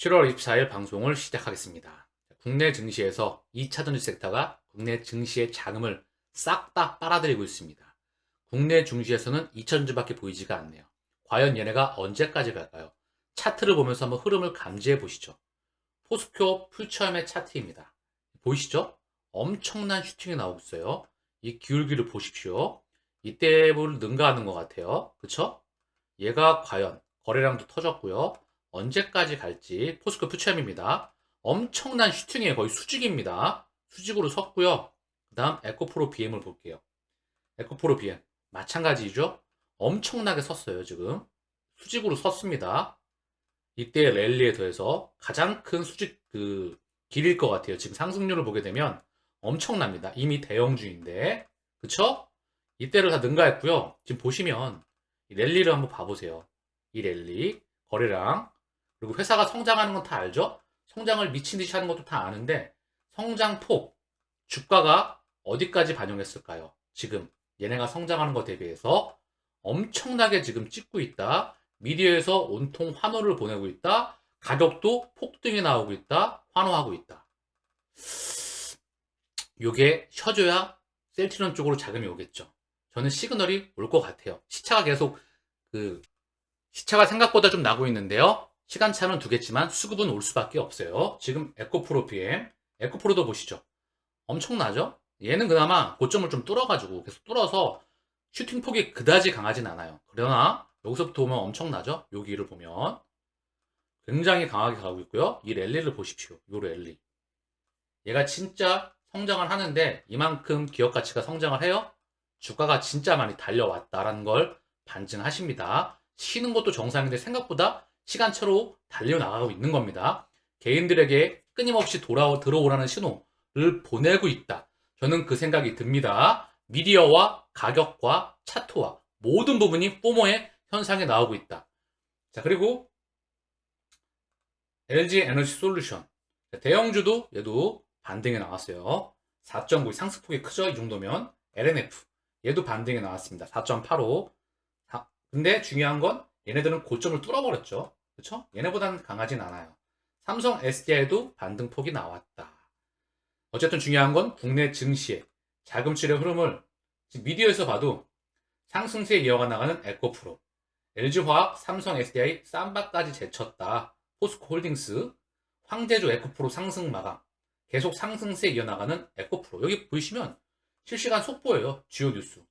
7월 24일 방송을 시작하겠습니다. 국내 증시에서 2차 전지 섹터가 국내 증시의 자금을 싹 다 빨아들이고 있습니다. 국내 증시에서는 2차 전지밖에 보이지가 않네요. 과연 얘네가 언제까지 갈까요? 차트를 보면서 한번 흐름을 감지해 보시죠. 포스코 풀처음의 차트입니다. 보이시죠? 엄청난 슈팅이 나오고 있어요. 이 기울기를 보십시오. 이때를 능가하는 것 같아요. 그쵸? 얘가 과연 거래량도 터졌고요. 언제까지 갈지 포스코 퓨처엠입니다. 엄청난 슈팅이에요. 거의 수직입니다. 수직으로 섰고요. 그 다음 에코프로 BM을 볼게요. 에코프로 BM 마찬가지죠. 엄청나게 섰어요. 지금 수직으로 섰습니다. 이때 랠리에 더해서 가장 큰 수직 그 길일 것 같아요. 지금 상승률을 보게 되면 엄청납니다. 이미 대형주인데 그쵸? 이때를 다 능가했고요. 지금 보시면 이 랠리를 한번 봐보세요. 이 랠리 거래량 그리고 회사가 성장하는 건 다 알죠? 성장을 미친 듯이 하는 것도 다 아는데 성장폭 주가가 어디까지 반영했을까요? 지금 얘네가 성장하는 것 대비해서 엄청나게 지금 찍고 있다. 미디어에서 온통 환호를 보내고 있다. 가격도 폭등이 나오고 있다. 환호하고 있다. 요게 쉬어줘야 셀트리온 쪽으로 자금이 오겠죠. 저는 시그널이 올 것 같아요. 시차가 계속 그 시차가 생각보다 좀 나고 있는데요. 시간차는 두겠지만 수급은 올 수밖에 없어요. 지금 에코프로 PM, 에코프로도 보시죠. 엄청나죠? 얘는 그나마 고점을 좀 뚫어가지고 계속 뚫어서 슈팅 폭이 그다지 강하진 않아요. 그러나 여기서부터 보면 엄청나죠? 여기를 보면 굉장히 강하게 가고 있고요. 이 랠리를 보십시오. 요 랠리. 얘가 진짜 성장을 하는데 이만큼 기업 가치가 성장을 해요? 주가가 진짜 많이 달려왔다라는 걸 반증하십니다. 쉬는 것도 정상인데 생각보다 시간차로 달려나가고 있는 겁니다. 개인들에게 끊임없이 돌아 들어오라는 신호를 보내고 있다. 저는 그 생각이 듭니다. 미디어와 가격과 차트와 모든 부분이 포모의 현상에 나오고 있다. 자, 그리고 LG 에너지 솔루션. 대형주도 얘도 반등에 나왔어요. 4.9 상승폭이 크죠? 이 정도면. LNF. 얘도 반등에 나왔습니다. 4.85. 근데 중요한 건 얘네들은 고점을 뚫어버렸죠. 그쵸? 얘네보다는 강하진 않아요. 삼성 SDI도 반등폭이 나왔다. 어쨌든 중요한 건 국내 증시의 자금출의 흐름을 미디어에서 봐도 상승세 이어가 나가는 에코프로, LG화학, 삼성 SDI, 쌈바까지 제쳤다. 포스코 홀딩스, 황제조 에코프로 상승 마감, 계속 상승세 이어나가는 에코프로. 여기 보이시면 실시간 속보예요. 주요 뉴스.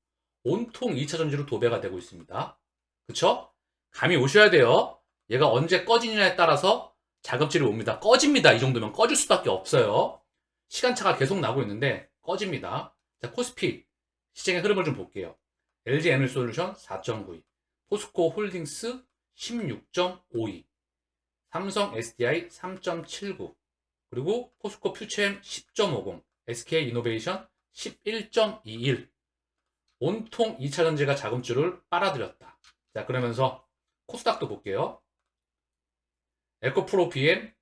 온통 2차 전지로 도배가 되고 있습니다. 그쵸? 감이 오셔야 돼요. 얘가 언제 꺼지느냐에 따라서 자금질이 옵니다. 꺼집니다. 이 정도면 꺼질 수밖에 없어요. 시간차가 계속 나고 있는데 꺼집니다. 자, 코스피 시장의 흐름을 좀 볼게요. LG 에너지솔루션 4.92, 포스코 홀딩스 16.52, 삼성 SDI 3.79, 그리고 포스코 퓨처엠 10.50, SK 이노베이션 11.21. 온통 2차 전지가 자금줄을 빨아들였다. 자, 그러면서 코스닥도 볼게요. 에코프로 BM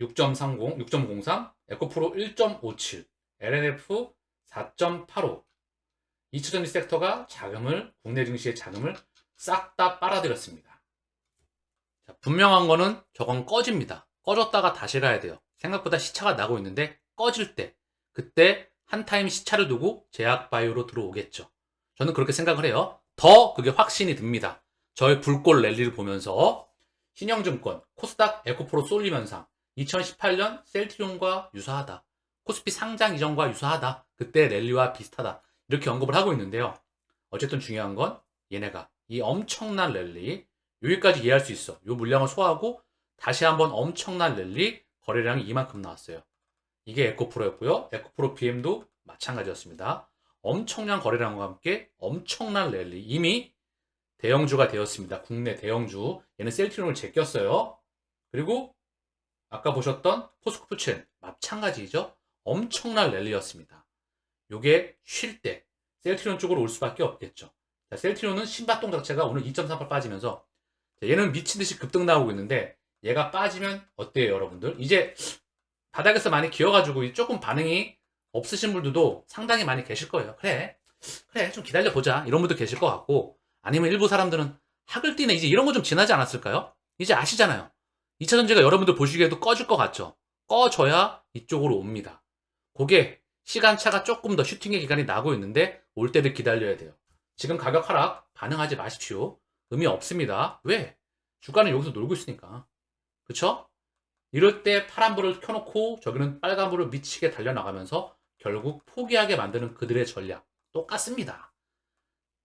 6.30, 6.03, 에코프로 1.57, LNF 4.85. 2차 전지 섹터가 자금을, 국내 증시의 자금을 싹 다 빨아들였습니다. 자, 분명한 거는 저건 꺼집니다. 꺼졌다가 다시 가야 돼요. 생각보다 시차가 나고 있는데 꺼질 때, 그때 한 타임 시차를 두고 제약 바이오로 들어오겠죠. 저는 그렇게 생각을 해요. 더 그게 확신이 듭니다. 저의 불꽃 랠리를 보면서 신영증권, 코스닥 에코프로 쏠림 현상, 2018년 셀트리온과 유사하다. 코스피 상장 이전과 유사하다. 그때 랠리와 비슷하다. 이렇게 언급을 하고 있는데요. 어쨌든 중요한 건 얘네가 이 엄청난 랠리 여기까지 이해할 수 있어. 이 물량을 소화하고 다시 한번 엄청난 랠리 거래량이 이만큼 나왔어요. 이게 에코프로였고요. 에코프로 BM도 마찬가지였습니다. 엄청난 거래량과 함께 엄청난 랠리 이미 대형주가 되었습니다. 국내 대형주 얘는 셀트리온을 제꼈어요. 그리고 아까 보셨던 포스코프첸 마찬가지죠. 엄청난 랠리였습니다. 요게 쉴 때 셀트리온 쪽으로 올 수밖에 없겠죠. 자, 셀트리온은 신바동 자체가 오늘 2.38 빠지면서 자, 얘는 미친 듯이 급등 나오고 있는데 얘가 빠지면 어때요, 여러분들? 이제 바닥에서 많이 기어가지고 조금 반응이 없으신 분들도 상당히 많이 계실 거예요. 그래, 그래, 좀 기다려 보자. 이런 분도 계실 것 같고 아니면 일부 사람들은 학을 뛰네 이제 이런 거 좀 지나지 않았을까요? 이제 아시잖아요. 2차 전지가 여러분들 보시기에도 꺼질 것 같죠? 꺼져야 이쪽으로 옵니다. 그게 시간차가 조금 더 슈팅의 기간이 나고 있는데 올 때를 기다려야 돼요. 지금 가격 하락 반응하지 마십시오. 의미 없습니다. 왜? 주가는 여기서 놀고 있으니까. 그쵸? 이럴 때 파란불을 켜놓고 저기는 빨간불을 미치게 달려나가면서 결국 포기하게 만드는 그들의 전략. 똑같습니다.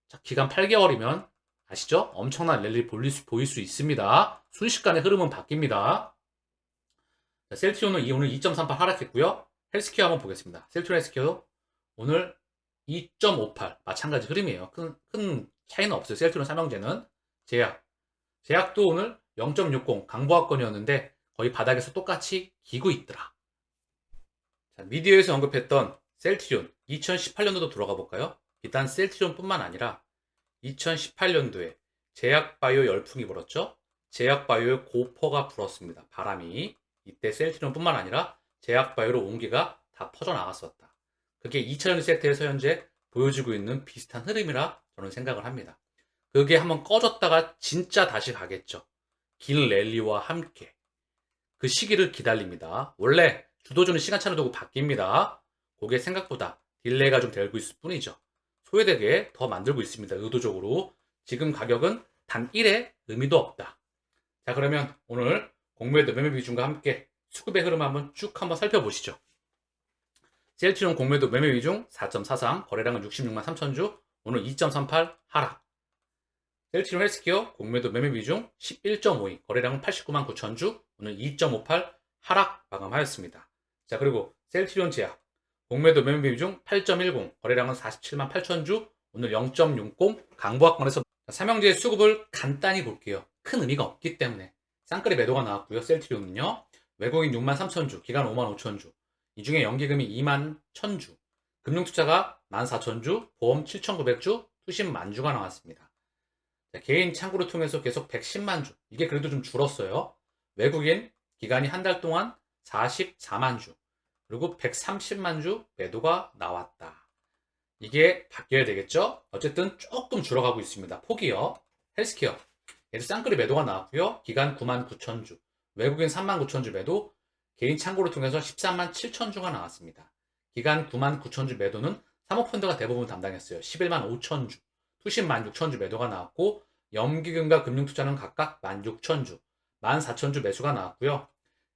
자, 기간 8개월이면 아시죠? 엄청난 랠리 보일 수, 보일 수 있습니다. 순식간에 흐름은 바뀝니다. 자, 이- 오늘 2.38 하락했고요. 헬스케어 한번 보겠습니다. 셀티온 헬스케어 오늘 2.58 마찬가지 흐름이에요. 큰, 큰 차이는 없어요. 셀티온 삼형제는 제약. 제약도 오늘 0.60 강보합권이었는데 거의 바닥에서 똑같이 기고 있더라. 자, 미디어에서 언급했던 셀트리온 2018년도도 들어가 볼까요? 일단 셀트리온뿐만 아니라 2018년도에 제약바이오 열풍이 불었죠. 제약바이오의 고퍼가 불었습니다. 바람이 이때 셀트리온뿐만 아니라 제약바이오로 온기가 다 퍼져 나갔었다. 그게 2차전 세트에서 현재 보여지고 있는 비슷한 흐름이라 저는 생각을 합니다. 그게 한번 꺼졌다가 진짜 다시 가겠죠. 길 랠리와 함께 그 시기를 기다립니다. 원래 주도주는 시간차를 두고 바뀝니다. 그게 생각보다 딜레이가 좀 되고 있을 뿐이죠. 소외되게 더 만들고 있습니다. 의도적으로. 지금 가격은 단 1의 의미도 없다. 자, 그러면 오늘 공매도 매매 비중과 함께 수급의 흐름 한번 쭉 한번 살펴보시죠. 셀트리온 공매도 매매 비중 4.43, 거래량은 66만 3천 주, 오늘 2.38 하락. 셀트리온 헬스케어 공매도 매매 비중 11.52, 거래량은 89만 9천 주, 오늘 2.58 하락 마감하였습니다. 자, 그리고 셀트리온 제약 공매도 매매 비중 8.10, 거래량은 47만 8천 주, 오늘 0.60 강보합권에서 삼형제의 수급을 간단히 볼게요. 큰 의미가 없기 때문에 쌍끌이 매도가 나왔고요. 셀트리온은요. 외국인 6만 3천 주, 기간 5만 5천 주, 이 중에 연기금이 2만 1천 주, 금융투자가 1만 4천 주, 보험 7,900 주, 투신 만 주가 나왔습니다. 자, 개인 창구를 통해서 계속 110만 주, 이게 그래도 좀 줄었어요. 외국인 기간이 한 달 동안 44만 주, 그리고 130만 주 매도가 나왔다. 이게 바뀌어야 되겠죠? 어쨌든 조금 줄어가고 있습니다. 폭이요. 헬스케어. 얘도 쌍끌이 매도가 나왔고요. 기간 9만 9천 주, 외국인 3만 9천 주 매도, 개인 창고를 통해서 13만 7천 주가 나왔습니다. 기간 9만 9천 주 매도는 사모펀드가 대부분 담당했어요. 11만 5천 주, 투신 1만 6천 주 매도가 나왔고, 염기금과 금융투자는 각각 1만 6천 주, 1만 4천 주 매수가 나왔고요.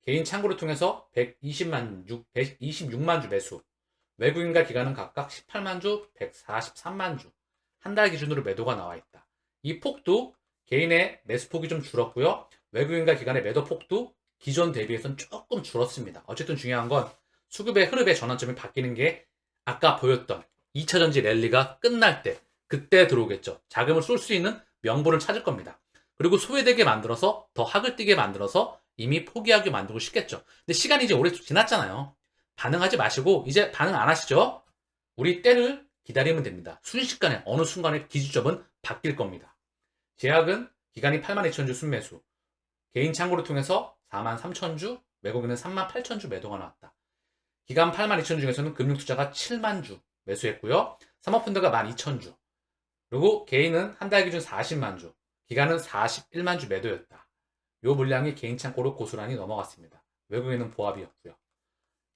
개인 창구를 통해서 120만 6, 126만 주 매수, 외국인과 기관은 각각 18만 주, 143만 주, 한 달 기준으로 매도가 나와 있다. 이 폭도 개인의 매수폭이 좀 줄었고요. 외국인과 기관의 매도 폭도 기존 대비해서는 조금 줄었습니다. 어쨌든 중요한 건 수급의 흐름의 전환점이 바뀌는 게 아까 보였던 2차전지 랠리가 끝날 때 그때 들어오겠죠. 자금을 쏠 수 있는 명분을 찾을 겁니다. 그리고 소외되게 만들어서 더 학을 뛰게 만들어서 이미 포기하게 만들고 싶겠죠. 근데 시간이 이제 오래 지났잖아요. 반응하지 마시고 이제 반응 안 하시죠? 우리 때를 기다리면 됩니다. 순식간에 어느 순간에 기준점은 바뀔 겁니다. 제약은 기간이 8만 2천 주 순매수, 개인 창고를 통해서 4만 3천 주, 외국인은 3만 8천 주 매도가 나왔다. 기간 8만 2천 주 중에서는 금융투자가 7만 주 매수했고요. 사모펀드가 1만 2천 주, 그리고 개인은 한 달 기준 40만 주, 기간은 41만 주 매도였다. 요 물량이 개인 창고로 고스란히 넘어갔습니다. 외국인은 보합이었고요.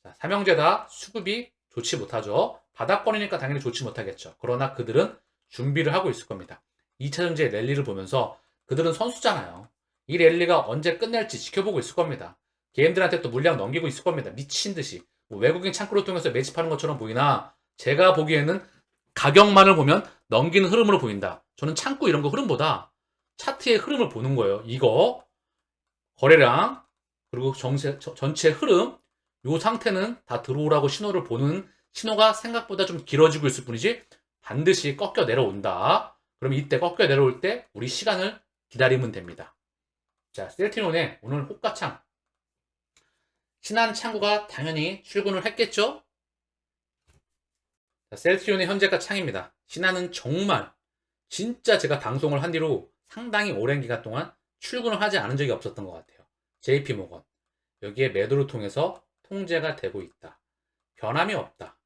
자, 삼형제 다 수급이 좋지 못하죠. 바닥권이니까 당연히 좋지 못하겠죠. 그러나 그들은 준비를 하고 있을 겁니다. 2차전지의 랠리를 보면서 그들은 선수잖아요. 이 랠리가 언제 끝날지 지켜보고 있을 겁니다. 개인들한테 또 물량 넘기고 있을 겁니다. 미친 듯이. 뭐 외국인 창구를 통해서 매집하는 것처럼 보이나 제가 보기에는 가격만을 보면 넘기는 흐름으로 보인다. 저는 창구 이런 거 흐름보다 차트의 흐름을 보는 거예요. 이거 거래량 그리고 정세, 저- 전체 흐름 요 상태는 다 들어오라고 신호를 보는 신호가 생각보다 좀 길어지고 있을 뿐이지 반드시 꺾여 내려온다. 그럼 이때 꺾여 내려올 때 우리 시간을 기다리면 됩니다. 자, 셀티논의 오늘 호가창. 신한 창구가 당연히 출근을 했겠죠? 자, 셀티온의 현재가 창입니다. 신한은 정말 진짜 제가 방송을 한 뒤로 상당히 오랜 기간 동안 출근을 하지 않은 적이 없었던 것 같아요. JP모건. 여기에 매도를 통해서 통제가 되고 있다. 변함이 없다.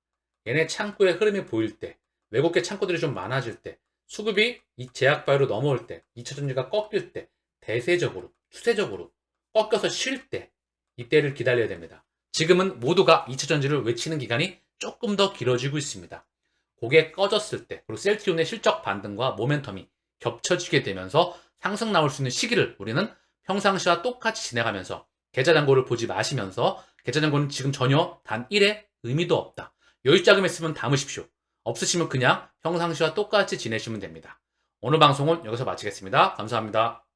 얘네 창구의 흐름이 보일 때, 외국계 창구들이 좀 많아질 때, 수급이 이 제약바이로 넘어올 때, 2차 전지가 꺾일 때, 대세적으로, 추세적으로 꺾여서 쉴 때, 이때를 기다려야 됩니다. 지금은 모두가 2차 전지를 외치는 기간이 조금 더 길어지고 있습니다. 고개 꺼졌을 때, 그리고 셀트리온의 실적 반등과 모멘텀이 겹쳐지게 되면서 상승 나올 수 있는 시기를 우리는 평상시와 똑같이 지내가면서 계좌 잔고를 보지 마시면서 계좌 잔고는 지금 전혀 단 1의 의미도 없다. 여유 자금 있으면 담으십시오. 없으시면 그냥 평상시와 똑같이 지내시면 됩니다. 오늘 방송은 여기서 마치겠습니다. 감사합니다.